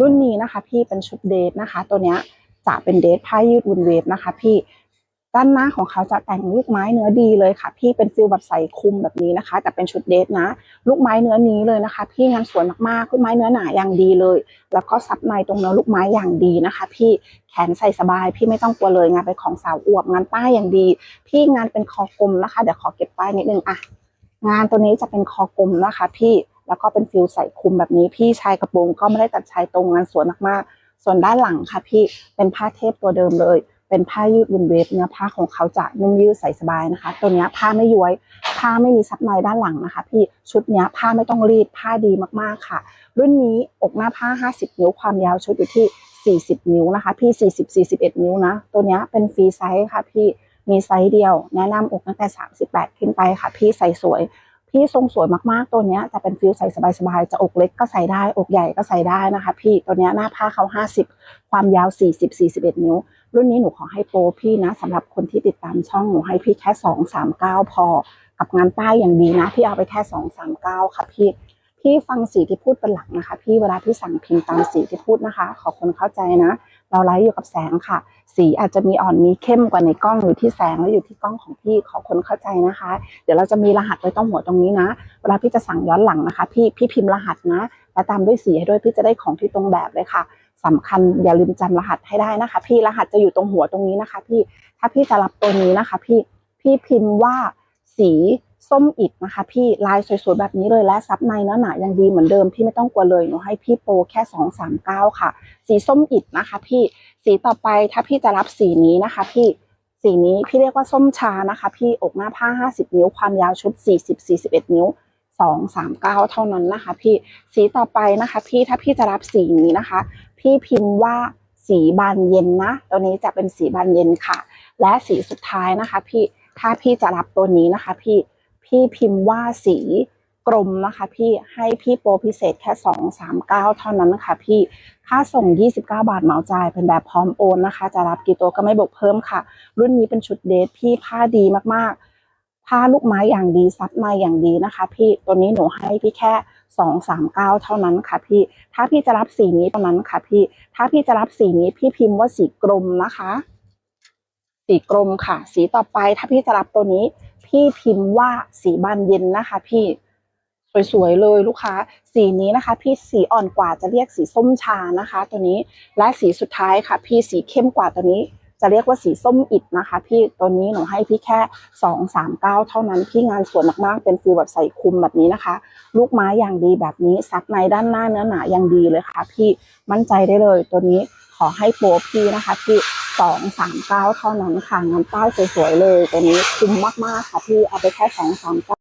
รุ่นนี้นะคะ พี่เป็นชุดเดทนะคะ ตัวเนี้ยจะเป็นเดทผ้ายืดวุนเวฟนะคะ พี่ด้านหน้าของเขาจะแต่งลูกไม้เนื้อดีเลยค่ะ พี่เป็นฟิลแบบใส่คุมแบบนี้นะคะ แต่เป็นชุดเดทนะ ลูกไม้เนื้อนี้เลยนะคะ พี่งานสวยมากๆลูกไม้เนื้อหนาอย่างดีเลย แล้วก็ซับในตรงเนื้อลูกไม้อย่างดีนะคะ พี่แขนใส่สบาย พี่ไม่ต้องกลัวเลยงานเป็นของสาวอวบงานป้ายอย่างดี พี่งานเป็นคอกลมนะคะเดี๋ยวขอเก็บป้ายนิดนึงอะงานตัวนี้จะเป็นคอกลมนะคะ พี่ แล้วก็เป็นฟิลใส่คุมแบบนี้ พี่ชายกระโปรงก็ไม่ได้ตัดชายตรงงานสวยมากๆ ส่วนด้านหลังค่ะพี่เป็นผ้าเทปตัวเดิมเลย เป็นผ้ายืดวุนเวฟเนื้อผ้าของเขาจะนุ่มยืดใส่สบายนะคะ ตัวเนี้ยผ้าไม่ย้วย ผ้าไม่มีซับในด้านหลังนะคะ พี่ชุดเนี้ยผ้าไม่ต้องรีดผ้าดีมากๆค่ะ รุ่นนี้อกหน้าผ้า 50 นิ้วความยาวชุดอยู่ที่ 40 นิ้วนะคะ พี่ 40 41 นิ้วนะ ตัวเนี้ยเป็นฟรีไซส์ค่ะพี่มีไซส์เดียว แนะนำอกตั้งแต่ 38 ขึ้นไปค่ะ พี่ใส่สวย พี่ทรงสวยมากๆตัวเนี้ยจะเป็นฟิลใส่สบายๆจะอกเล็กก็ใส่ได้อกใหญ่ก็ใส่ได้นะคะ พี่ตัวเนี้ยหน้าผ้าเขา50 ความยาว 40 41 นิ้ว รุ่นนี้หนูขอให้โปรพี่นะสำหรับคนที่ติดตามช่องหนูให้พี่แค่ 2 3 9 พอ กับงานป้ายอย่างดีนะ พี่เอาไปแค่ 2 3 9 ค่ะพี่พี่ฟังสีที่พูดเป็นหลักนะคะ พี่เวลาพี่สั่งพิมพ์ตามสีที่พูดนะคะ ขอคนเข้าใจนะ เราไลฟ์อยู่กับแสงค่ะ สีอาจจะมีอ่อนมีเข้มกว่าในกล้องอยู่ที่แสงและอยู่ที่กล้องของพี่ขอคนเข้าใจนะคะ เดี๋ยวเราจะมีรหัสไว้ตรงหัวตรงนี้นะ เวลาพี่จะสั่งย้อนหลังนะคะ พี่พี่พิมพ์รหัสนะ และตามด้วยสีให้ด้วยพี่จะได้ของที่ตรงแบบเลยค่ะสำคัญอย่าลืมจำรหัสให้ได้นะคะ พี่รหัสจะอยู่ตรงหัวตรงนี้นะคะ พี่ถ้าพี่จะรับตัวนี้นะคะ พี่พี่พิมพ์ว่าสี ส้มอิดนะคะ พี่ลายสวยๆแบบนี้เลยและซับในเนื้อหนายังดีเหมือนเดิมพี่ไม่ต้องกลัวเลยหนูให้พี่โปรแค่สองสามเก้าค่ะ สีส้มอิดนะคะ พี่สีต่อไปถ้าพี่จะรับสีนี้นะคะ พี่สีนี้พี่เรียกว่าส้มชานะคะ พี่อกหน้าผ้า50นิ้วความยาวชุดสสสี่ิบ40 41 นิ้ว2 3 9เท่านั้นนะคะ พี่สีต่อไปนะคะ พี่ถ้าพี่จะรับสีนี้นะคะ พี่พิมพ์ว่าสีบานเย็นนะตัวนี้จะเป็นสีบานเย็นค่ะ และสีสุดท้ายนะคะ พี่ถ้าพี่จะรับตัวนี้นะคะ พี่ พี่พิมพ์ว่าสีกรมนะคะพี่ให้พี่โปรพิเศษแค่ 2 3 9 เท่านั้นนะคะพี่ค่าส่ง 29 บาทเหมาจ่ายเป็นแบบพร้อมโอนนะคะ จะรับกี่ตัวก็ไม่บวกเพิ่มค่ะ รุ่นนี้เป็นชุดเดทพี่ผ้าดีมากๆ ผ้าลูกไม้อย่างดีซับในอย่างดีนะคะ พี่ตัวนี้หนูให้พี่แค่239เท่านั้นค่ะพี่ ถ้าพี่จะรับสีนี้เท่านั้นค่ะพี่ ถ้าพี่จะรับสีนี้พี่พิมพ์ว่าสีกรมนะคะ สีกรมค่ะ สีต่อไปถ้าพี่จะรับตัวนี้ พี่พิมพ์ว่าสีบานเย็นนะคะ พี่สวยๆเลยลูกค้า สีนี้นะคะ พี่สีอ่อนกว่าจะเรียกสีส้มชานะคะ ตัวนี้และสีสุดท้ายค่ะ พี่สีเข้มกว่าตัวนี้ จะเรียกว่าสีส้มอิดนะคะ พี่ตัวนี้หนูให้พี่แค่สองสามเก้าเท่านั้นพี่งานสวยมากๆเป็นฟิลแบบใส่คุมแบบนี้นะคะ ลูกไม้อย่างดีแบบนี้ซับในด้านหน้าเนื้อหนาอย่างดีเลยค่ะ พี่มั่นใจได้เลยตัวนี้ขอให้โปรพี่นะคะ พี่ สองสามเก้าเท่านั้นค่ะงานป้ายสวยๆเลยตัวนี้คุ้มมากๆค่ะพี่เอาไปแค่สองสามเก้า